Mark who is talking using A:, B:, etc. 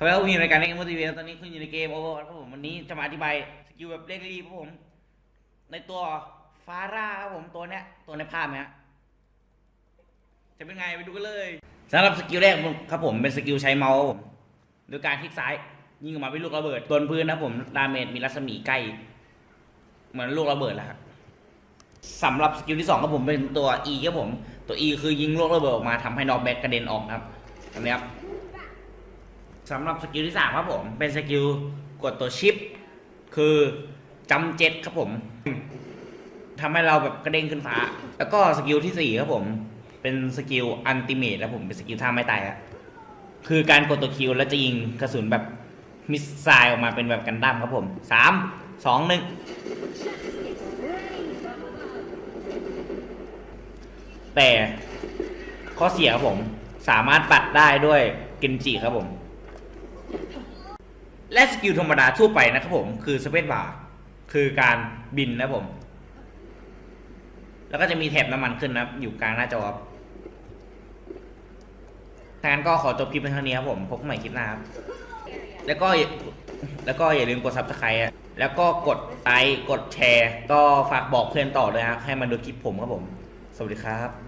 A: สวัสดีครับผมอยู่ในรายการเล่นเกมทีวีตอนนี้คุณอยู่ในเกมโอเวอร์ครับผมวันนี้จะมาอธิบายสกิลแบบเร่งรีบครับผม ในตัวฟาร่าครับผมตัวเนี้ยตัวในภาพเนี้ยจะเป็นไงไปดูกันเลยสำหรับสกิลแรกครับผมเป็นสกิลใช้เมาส์ครับผมโดยการคลิกซ้าย ยิงออกมาเป็นลูกระเบิดโดนพื้นนะครับผมดาเมจมีรัศมีใกล้ เหมือนลูกระเบิดแหละครับสำหรับสกิลที่สองครับผมเป็นตัว E ครับผม ตัว E คือยิงลูกระเบิดออกมาทำให้นอกแบ็กกระเด็นออกนะครับแบบนี้ครับ สำหรับสกิลที่สามครับผมเป็นสกิลกดตัวชิป คือจำเจ็ดครับผมทำให้เราแบบกระเด้งขึ้นฟ้า แล้วก็สกิลที่สี่ครับผม เป็นสกิลอันติเมทแล้วผมเป็นสกิลท่าไม่ตายอะคือการกดตัวคิวแล้วจะยิงกระสุนแบบมิสไซล์ออกมาเป็นแบบกันดั้มครับผมสามสองหนึ่งแต่ข้อเสียครับผมสามารถปัดได้ด้วยเกนจิครับผม และสกิลธรรมดาทั่วไปนะครับผมคือสเปซบาร์คือการบินนะครับผม แล้วก็จะมีแถบน้ำมันขึ้นนะอยู่กลางหน้าจอครับถ้างั้นก็ขอจบคลิปเป็นเท่านี้ครับผม พบกันใหม่คลิปหน้าครับ แล้วก็แล้วก็อย่าลืมกดซับสไครต์แล้วก็กดไลค์กดแชร์ ก็ฝากบอกเพื่อนต่อด้วยครับให้มาดูคลิปผมครับผม สวัสดีครับ